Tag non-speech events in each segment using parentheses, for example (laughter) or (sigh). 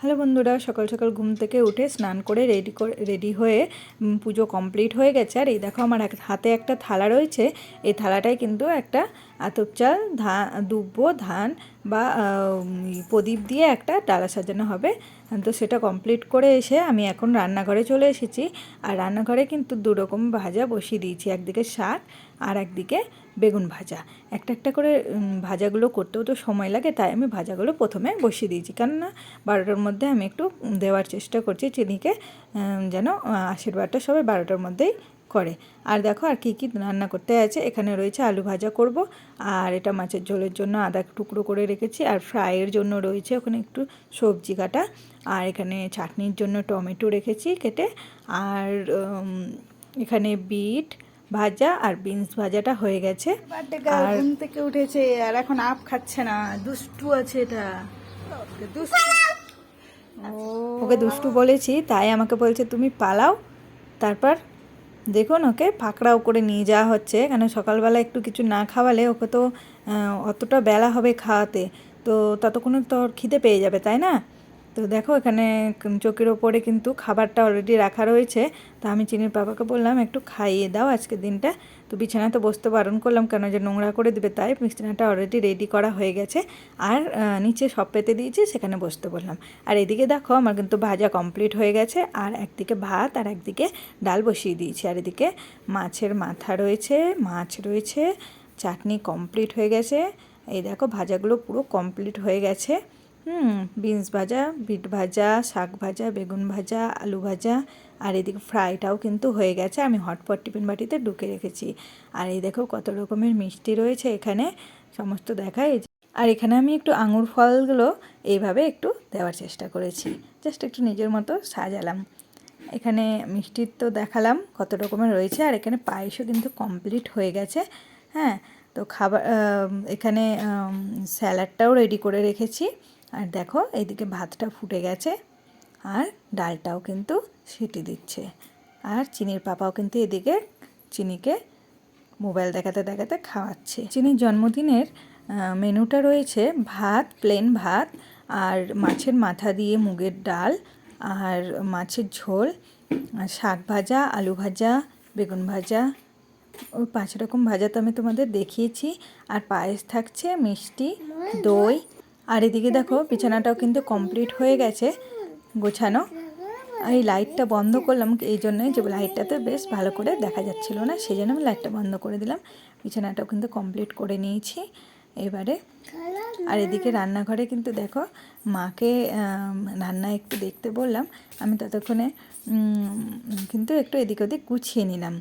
Hello বন্ধুরা, সকাল সকাল ঘুম থেকে উঠে স্নান করে রেডি করে রেডি হয়ে পুজো কমপ্লিট হয়ে গেছে। আর এই দেখো আমার হাতে একটা থালা রয়েছে। এই থালাটায় কিন্তু একটা আতপ চাল ধান দুব্বো, ধান বা প্রদীপ দিয়ে একটা ডালা সাজানো হবে। তো সেটা কমপ্লিট করে এসে আমি এখন রান্নাঘরে চলে এসেছি। আর রান্নাঘরে কিন্তু দুরকম ভাজা বসিয়ে দিয়েছি। একদিকে শাক আর একদিকে বেগুন ভাজা। একটা একটা করে ভাজাগুলো করতেও তো সময় লাগে, তাই আমি ভাজাগুলো প্রথমে বসিয়ে দিয়েছি। কেননা বারোটার মধ্যে আমি একটু দেওয়ার চেষ্টা করছি চিনিকে যেন আশীর্বাদটা সবাই বারোটার মধ্যেই করে। আর দেখো, আর কি কি রান্না করতে আছে? এখানে রয়েছে আলু ভাজা করব, আর এটা মাছের ঝোলের জন্য আদা টুকরো করে রেখেছি, আর ফ্রাইয়ের জন্য রয়েছে ওখানে একটু সবজি কাটা, আর এখানে চাটনির জন্য টমেটো রেখেছি কেটে, আর এখানে বিট ভাজা আর বিনস ভাজাটা হয়ে গেছে। আর- ঘুম থেকে উঠেছে আর এখন আপ খাচ্ছে না দুষ্টু আছে এটা। দুষ্টু। ওকে দুষ্টু বলেছি তাই আমাকে বলছে তুমি পালাও তারপর দেখুন ওকে পাকড়াও করে নিয়ে যাওয়া হচ্ছে। কেন সকালবেলা একটু কিছু না খাওয়ালে ওকে তো অতটা বেলা হবে খাওয়াতে। তো ততক্ষণে তো খিদে পেয়ে যাবে তাই না? তো দেখো এখানে চৌকির ওপরে কিন্তু খাবারটা অলরেডি রাখা রয়েছে। তো আমি চিনির পাপাকে বললাম, একটু খাইয়ে দাও আজকের দিনটা। তো বিছানা তো বসতে বারণ করলাম, কেন যে নোংরা করে দেবে তাই বিছানাটা অলরেডি রেডি করা হয়ে গেছে। আর নিচে সব পেতে দিয়েছি, সেখানে বসতে বললাম। আর এদিকে দেখো আমার কিন্তু ভাজা কমপ্লিট হয়ে গেছে, আর একদিকে ভাত আর একদিকে ডাল বসিয়ে দিয়েছি। আর এদিকে মাছের মাথা রয়েছে, মাছ রয়েছে, চাটনি কমপ্লিট হয়ে গেছে। এই দেখো ভাজাগুলো পুরো কমপ্লিট হয়ে গেছে। হুম, বিনস ভাজা, বিট ভাজা, শাক ভাজা, বেগুন ভাজা, আলু ভাজা, আর এদিকে ফ্রাইটাও কিন্তু হয়ে গেছে। আমি হটপট টিফিন বাটিতে ঢুকে রেখেছি। আর এই দেখো কত রকমের মিষ্টি রয়েছে এখানে। সমস্ত দেখায় আর এখানে আমি একটু আঙুর ফলগুলো এইভাবে একটু দেওয়ার চেষ্টা করেছি। জাস্ট একটু নিজের মতো সাজালাম। এখানে মিষ্টির তো দেখালাম কত রকমের রয়েছে। আর এখানে পায়েসও কিন্তু কমপ্লিট হয়ে গেছে। হ্যাঁ তো খাবার এখানে স্যালাডটাও রেডি করে রেখেছি। আর দেখো, এইদিকে ভাতটা ফুটে গেছে আর ডালটাও কিন্তু সিটি দিচ্ছে। আর চিনির পাপাও কিন্তু এদিকে চিনিকে মোবাইল দেখাতে দেখাতে খাওয়াচ্ছে। চিনির জন্মদিনের মেনুটা রয়েছে ভাত প্লেন ভাত আর মাছের মাথা দিয়ে মুগের ডাল আর মাছের ঝোল, আর শাক ভাজা, আলু ভাজা, বেগুন ভাজা ওই পাঁচ রকম ভাজা তো আমি তোমাদের দেখিয়েছি। আর পায়েস থাকছে মিষ্টি, দই আর এদিকে দেখো, বিছানাটাও কিন্তু কমপ্লিট হয়ে গেছে গোছানো। আর এই লাইটটা বন্ধ করলাম এই জন্যই যে লাইটটাতে বেশ ভালো করে দেখা যাচ্ছিল না, সেই জন্য আমি লাইটটা বন্ধ করে দিলাম। বিছানাটাও কিন্তু কমপ্লিট করে নিয়েছি এবারে। আর এদিকে রান্নাঘরে কিন্তু দেখো, মাকে রান্না একটু দেখতে বললাম। আমি ততক্ষণে কিন্তু একটু এদিক ওদিক গুছিয়ে নিলাম।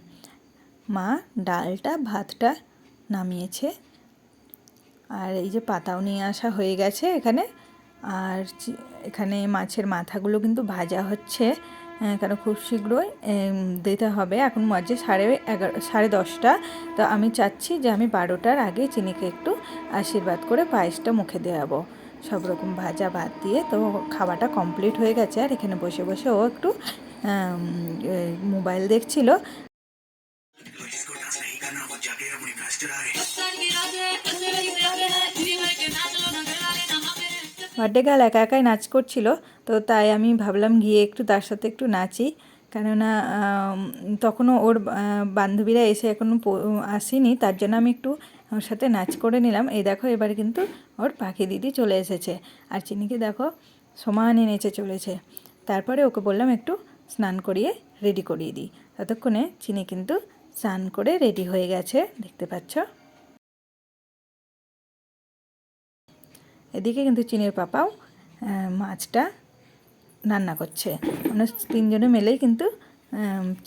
মা ডালটা, ভাতটা নামিয়েছে। আর এই যে পাতাও নিয়ে আসা হয়ে গেছে এখানে। আর এখানে মাছের মাথাগুলো কিন্তু ভাজা হচ্ছে কারণ খুব শীঘ্রই দিতে হবে। এখন মাঝে সাড়ে এগারো, সাড়ে দশটা। তো আমি চাচ্ছি যে আমি বারোটার আগে চিনিকে একটু আশীর্বাদ করে পায়েসটা মুখে দেওয়াবো সব রকম ভাজা ভাত দিয়ে তো খাওয়াটা কমপ্লিট হয়ে গেছে। আর এখানে বসে বসে ও একটু মোবাইল দেখছিল। বার্থডে গার্ল একা একাই নাচ করছিল, তো তাই আমি ভাবলাম গিয়ে একটু তার সাথে একটু নাচি। কেননা তখনও ওর বান্ধবীরা এসে এখনও আসেনি, তার জন্য আমি একটু ওর সাথে নাচ করে নিলাম। এই দেখো, এবার কিন্তু ওর পাখি দিদি চলে এসেছে। আর চিনিকে দেখো, সমানে নেচে চলেছে। তারপরে ওকে বললাম একটু স্নান করিয়ে রেডি করিয়ে দিই। ততক্ষণে চিনি কিন্তু স্নান করে রেডি হয়ে গেছে, দেখতে পাচ্ছ? এদিকে কিন্তু চিনির পাপাও মাছটা রান্না করছে। আমরা তিনজনে মিলেই কিন্তু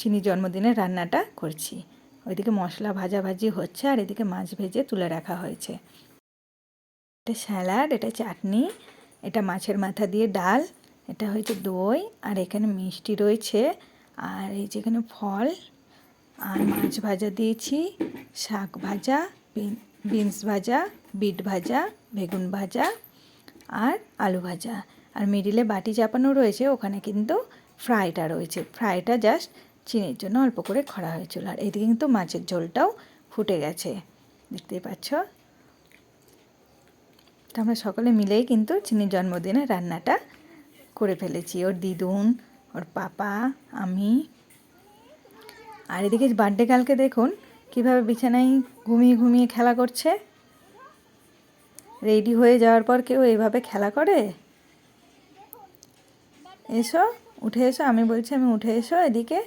চিনির জন্মদিনের রান্নাটা করছি। ওইদিকে মশলা ভাজাভাজি হচ্ছে আর এদিকে মাছ ভেজে তুলে রাখা হয়েছে। এটা স্যালাড, এটা চাটনি, এটা মাছের মাথা দিয়ে ডাল, এটা হয়েছে দই, আর এখানে মিষ্টি রয়েছে। আর এই যেখানে ফল, আর মাছ ভাজা দিয়েছি, শাক ভাজা বিনস ভাজা, বিট ভাজা, বেগুন ভাজা আর আলু ভাজা। আর মিডিলে বাটি চাপানো রয়েছে, ওখানে কিন্তু ফ্রাইটা রয়েছে। ফ্রাইটা জাস্ট চিনির জন্য অল্প করে খরা হয়েছিল। আর এদিকে কিন্তু মাছের ঝোলটাও ফুটে গেছে। দেখতেই পাচ্ছ? তো আমরা সকলে মিলেই কিন্তু চিনির জন্মদিনে রান্নাটা করে ফেলেছি। ওর দিদুন, ওর পাপা, আমি। আর এদিকে বার্থডে কালকে দেখুন কীভাবে বিছানায় ঘুমিয়ে ঘুমিয়ে খেলা করছে? রেডি হয়ে যাওয়ার পর কেউ এইভাবে খেলা করে? এসো, উঠে এসো। আমি বলছি, আমি উঠে এসো এদিকে।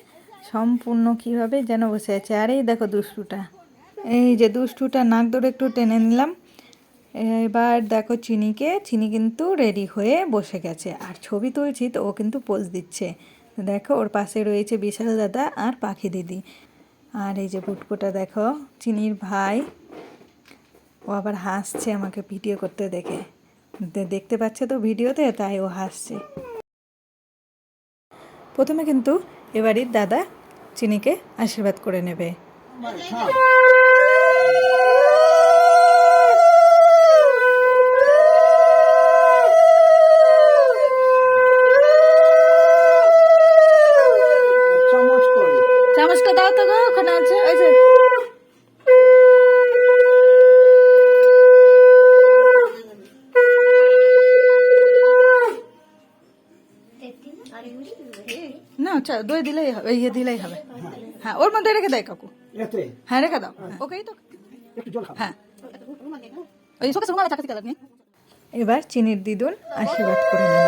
সম্পূর্ণ কীভাবে যেন বসে আছে। আর এই দেখো দুষ্টুটা। এই যে দুষ্টুটা, নাক ধরে একটু টেনে নিলাম। এবার দেখো চিনিকে। চিনি কিন্তু রেডি হয়ে বসে গেছে। আর ছবি তুলছি তো ও কিন্তু পোজ দিচ্ছে। দেখো, ওর পাশে রয়েছে বিশাল দাদা আর পাখি দিদি। আর এই যে পুটপুটা দেখো, চিনির ভাই। ও আবার হাসছে আমাকে ভিডিও করতে দেখে। দেখতে পাচ্ছে তো ভিডিওতে, তাই ও হাসছে। প্রথমে কিন্তু এবারই দাদা চিনিকে আশীর্বাদ করে নেবে চামচ করে চামচটা দাও তো গো ওখানে আছে ওই যে না আচ্ছা দই দিলেই হবে ইয়ে দিলেই হবে। হ্যাঁ ওর মধ্যে রেখে দেয় কাকু। হ্যাঁ রেখে দাও। ওকেই তো। একটু জল খাও। হ্যাঁ। ওই সকাল সকাল চাকাতি কালার নিয়ে এবার চিনির দিদুন আশীর্বাদ করে নিল।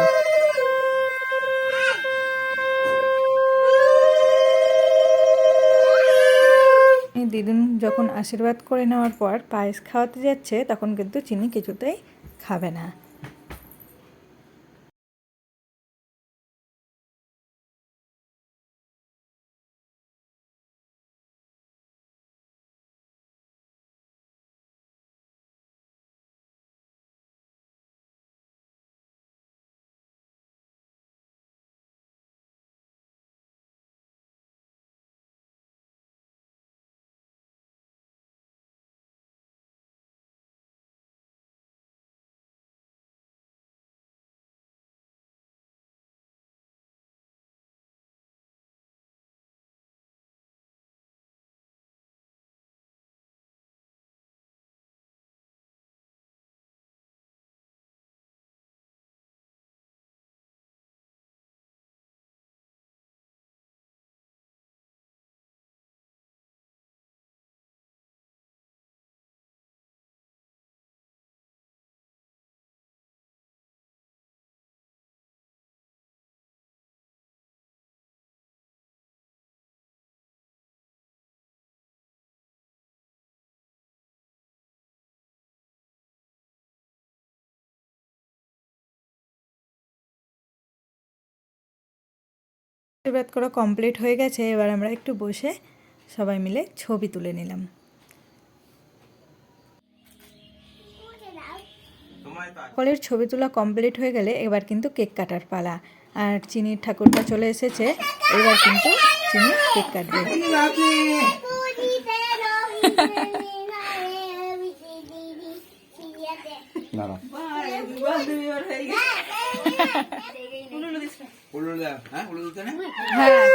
এই দিদুন যখন আশীর্বাদ করে নেওয়ার পর পায়েস খাওয়াতে যাচ্ছে তখন কিন্তু চিনি কিছুতেই খাবে না। আশীর্বাদ করা কমপ্লিট হয়ে গেছে এবার আমরা একটু বসে সবাই মিলে ছবি তুলে নিলাম। সকলের ছবি তোলা কমপ্লিট হয়ে গেলে এবার কিন্তু কেক কাটার পালা। আর চিনির ঠাকুরটা চলে এসেছে এবার কিন্তু চিনি কেক কাটবে। দাঁড়া (laughs) হ্যাঁ?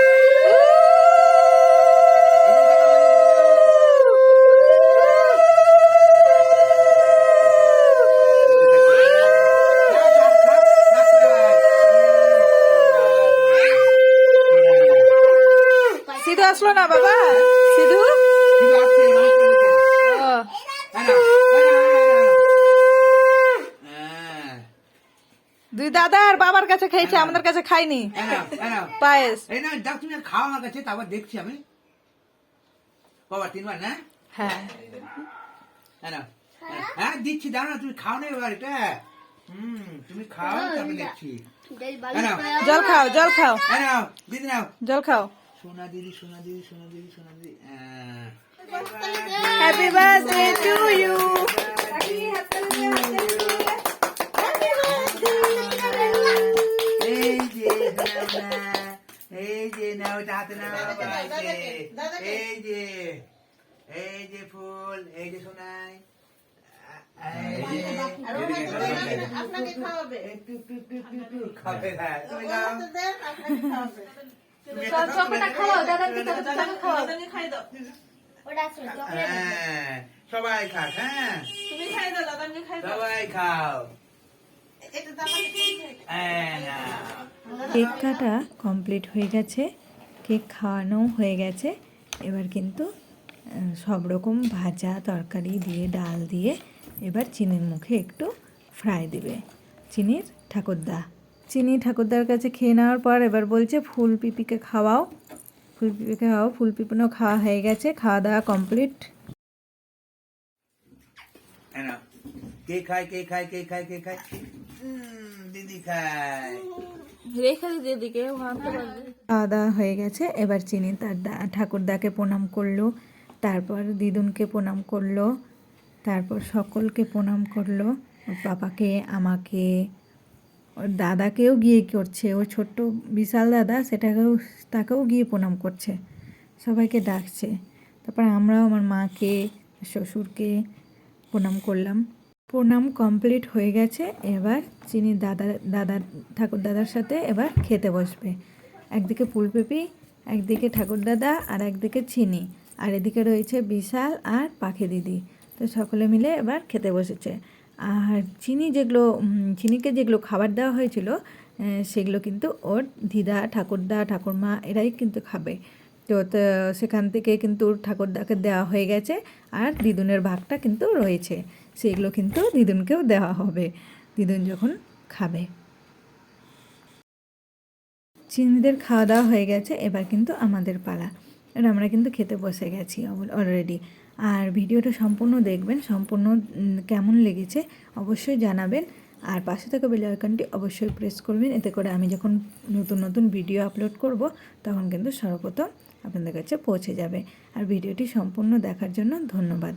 সিধু আসলো না বাবা? সিধু? দুই দাদা আর বাবার কাছে খেয়েছে আমাদের কাছে খাইনি পায়েস। এই না যাও তুমি খাও আমার কাছে তারপর দেখছি আমি। বাবা তিনবার না হ্যাঁ। হ্যাঁ হ্যাঁ দিচ্ছি দাও না তুমি খাও না এবার এটা। হুম তুমি খাও তারপরে দেখছি। হ্যাঁ জল খাও জল খাও। হ্যাঁ নাও দিদি নাও। জল খাও। সোনা দিদি সোনা দিদি সোনা দিদি সোনা দিদি হ্যাঁ। হ্যাপি বার্থডে টু ইউ এই যে নাও এটা হাতে নাও এই যে এই যে ফুল এই যে সোনাই এই যে একটু, একটু, একটু, একটু, একটু খাবে না তুমি হ্যাঁ সবাই খাক হ্যাঁ। সবাই খাও। কেক কাটা কমপ্লিট হয়ে গেছে, কেক খাওয়ানো হয়ে গেছে। এবার কিন্তু সব রকম ভাজা, তরকারি দিয়ে, ডাল দিয়ে এবার চিনির মুখে একটু ফ্রাই দিবে। চিনির ঠাকুরদা। চিনি ঠাকুরদার কাছে খেয়ে নেওয়ার পর এবার বলছে, ফুল পিপিকে খাওয়াও। ফুল পিপিকে খাওয়াও। ফুল পিপনও খাওয়া হয়ে গেছে খাওয়া দাওয়া কমপ্লিট। কে খায় কে খায় কে খায় কে খায়? দিদি খায়। রেখে খাওয়া দাওয়া হয়ে গেছে এবার চিনি তার দা- ঠাকুরদাকে প্রণাম করল তারপর দিদুনকে প্রণাম করল তারপর সকলকে প্রণাম করল ওর পাপাকে আমাকে ওর দাদাকেও গিয়ে করছে ও ছোট্ট বিশাল দাদা সেটাকেও তাকেও গিয়ে প্রণাম করছে সবাইকে ডাকছে তারপর আমরাও আমার মাকে শ্বশুরকে প্রণাম করলাম। প্রণাম কমপ্লিট হয়ে গেছে, এবার চিনি দাদা দাদা, ঠাকুর দাদার সাথে এবার খেতে বসবে। একদিকে ফুলপেপি একদিকে ঠাকুর দাদা, আর একদিকে চিনি আর এদিকে রয়েছে বিশাল আর পাখি দিদি। তো সকলে মিলে এবার খেতে বসেছে। আর চিনি যেগুলো চিনিকে যেগুলো খাবার দেওয়া হয়েছিল সেগুলো কিন্তু ওর দিদা, ঠাকুরদা, ঠাকুরমা এরাই কিন্তু খাবে। তো তো সেখান থেকে কিন্তু ঠাকুরদাকে দেওয়া হয়ে গেছে, আর দিদুনের ভাগটা কিন্তু রয়েছে। সেগুলো কিন্তু দিদুনকেও দেওয়া হবে। দিদুন যখন খাবে। চিনিদের খাওয়া দাওয়া হয়ে গেছে, এবার কিন্তু আমাদের পালা। আর আমরা কিন্তু খেতে বসে গেছি অলরেডি আর ভিডিওটা সম্পূর্ণ দেখবেন, সম্পূর্ণ কেমন লেগেছে অবশ্যই জানাবেন। আর পাশে থাকা বেল আইকনটি অবশ্যই প্রেস করবেন, এতে করে আমি যখন নতুন নতুন ভিডিও আপলোড করব, তখন কিন্তু সর্বপ্রথম আপনাদের কাছে পৌঁছে যাবে। আর ভিডিওটি সম্পূর্ণ দেখার জন্য ধন্যবাদ।